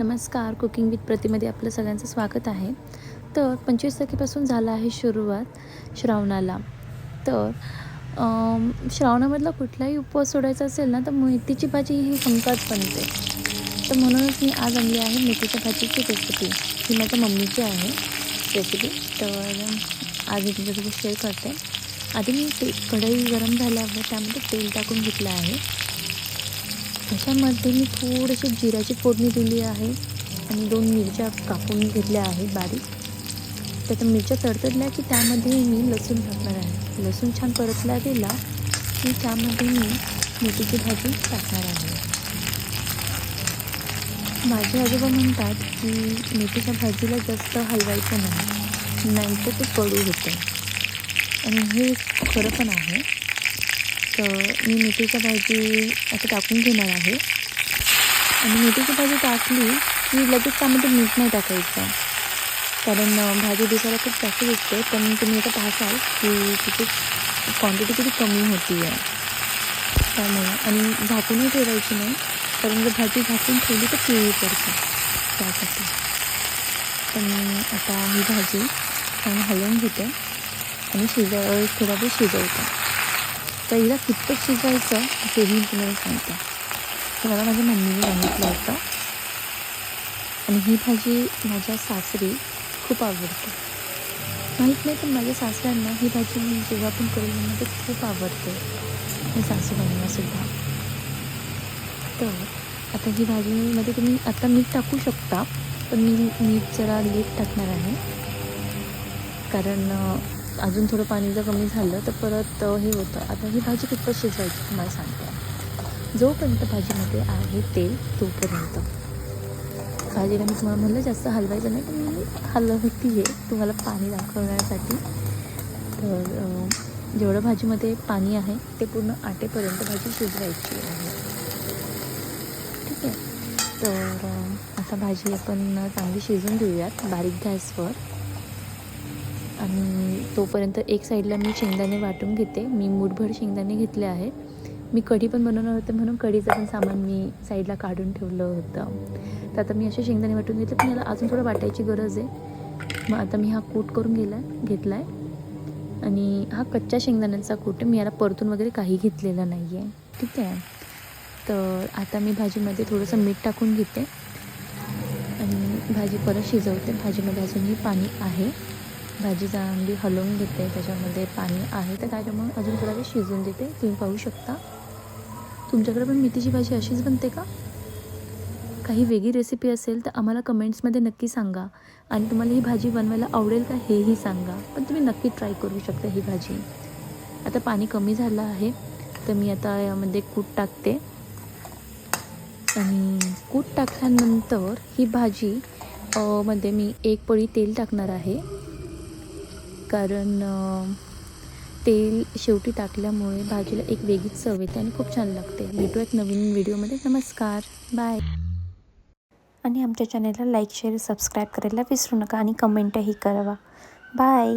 नमस्कार cooking with प्रतिमध्ये आपलं सगळ्यांचं स्वागत आहे. तर पंचवीस तारखेपासून झाला आहे सुरुवात श्रावणाला. तर श्रावणामधला कुठलाही उपवास सोडायचा असेल ना तर मेथीची भाजी ही हमखास बनते. तर म्हणूनच मी आज आणली आहे मेथीच्या भाजीची रेसिपी ही माझ्या मम्मीची आहे रेसिपी तर आज मी तुमच्यासोबत शेअर करते. आधी मी ते कढई गरम झाल्यावर त्यामध्ये तेल टाकून घेतलं आहे. अशामध्ये मी थोडीशी जिऱ्याची फोडणी दिली आहे आणि दोन मिरच्या कापून घेतल्या आहेत बारीक. त्याच्या मिरच्या तडतडल्या की त्यामध्ये मी लसूण टाकणार आहे. लसूण छान परतला गेला की त्यामध्ये मी मेथीची भाजी टाकणार आहे. माझे आजोबा म्हणतात की मेथीच्या भाजीला जास्त हलवायचं नाही नाहीतर ते कडू होतं. आणि हे खरं पण आहे. तर मी मेथीच्या भाजी आता टाकून घेणार आहे. आणि मेथीची भाजी टाकली की लगेच त्यामध्ये मीठ नाही टाकायचं. कारण भाजी दिसायला खूप जास्त दिसते पण तुम्ही आता पाहसाल की तिची क्वांटिटी किती कमी होती आहे. त्यामुळे आणि झाकूनही ठेवायची नाही कारण जर भाजी झाकून ठेवली तर पिवळी पडते त्यासाठी. तर मी आता ही भाजी छान हलवून घेते आणि शिज थोडा वेळ शिजवते. तर हिला कितपत शिजायचं तेही मी तुम्हाला सांगते. तर मला माझ्या मम्मीने सांगितलं होतं. आणि ही भाजी माझ्या सासरी खूप आवडते. माहीत नाही पण माझ्या सासऱ्यांना ही भाजी मी जेव्हा पण करून त्यांना ते खूप आवडते. मी सासूबाईंना सुद्धा. तर आता ही भाजीमध्ये तुम्ही आता मीठ टाकू शकता पण मी मीठ जरा लेट टाकणार आहे. कारण अजून थोडं पाणी जर कमी झालं तर परत हे होतं. आता ही भाजी कितपत शिजवायची तुम्हाला सांगते. जोपर्यंत भाजीमध्ये आहे तेल तोपर्यंत. भाजीला मी तुम्हाला म्हणलं जास्त हलवायचं नाही पण मी हलवती आहे तुम्हाला पाणी दाखवण्यासाठी. तर जेवढं भाजीमध्ये पाणी आहे ते पूर्ण आटेपर्यंत भाजी शिजवायची आहे. ठीक आहे. तर आता भाजी आपण चांगली शिजवून घेऊयात बारीक गॅसवर. आणि तोपर्यंत एक साईडला मी शेंगदाणे वाटून घेते. मी मूठभर शेंगदाणे घेतले आहे मी कढी पण बनवणार होते म्हणून कढीचं पण सामान मी साईडला काढून ठेवलं होतं. तर आता मी असे शेंगदाणे वाटून घेतले पण याला अजून थोडं वाटायची गरज आहे. मग आता मी हा कूट करून गेला घेतला आहे आणि हा कच्च्या शेंगदाण्याचा कूट आहे मी याला परतून वगैरे काही घेतलेला नाही आहे ठीक आहे? तर आता मी भाजीमध्ये थोडंसं मीठ टाकून घेते. आणि भाजी परत शिजवते. भाजीमध्ये अजूनही पाणी आहे. भाजी चांगली हलवून घेते त्याच्यामध्ये पाणी आहे तर त्याच्यामुळे अजून थोडा वेळ शिजवून देते. तुम्ही पाहू शकता. तुमच्याकडे पण मेथीची भाजी अशीच बनते का? काही वेगळी रेसिपी असेल तर आम्हाला कमेंट्समध्ये नक्की सांगा. आणि तुम्हाला ही भाजी बनवायला आवडेल का हेही सांगा. पण तुम्ही नक्की ट्राय करू शकता ही भाजी. आता पाणी कमी झालं आहे तर मी आता यामध्ये कूट टाकते. आणि कूट टाकल्यानंतर ही भाजी मध्ये मी एक पळी तेल टाकणार आहे. कारण तेल शेवटी टाकल्यामुळे भाजीला एक वेगळीच चव येते आणि खूप छान लागते. भेटूयात नवीन व्हिडिओमध्ये. नमस्कार. बाय आणि आमच्या चॅनलला लाईक शेअर सबस्क्राईब करायला विसरू नका आणि कमेंटही करावा. बाय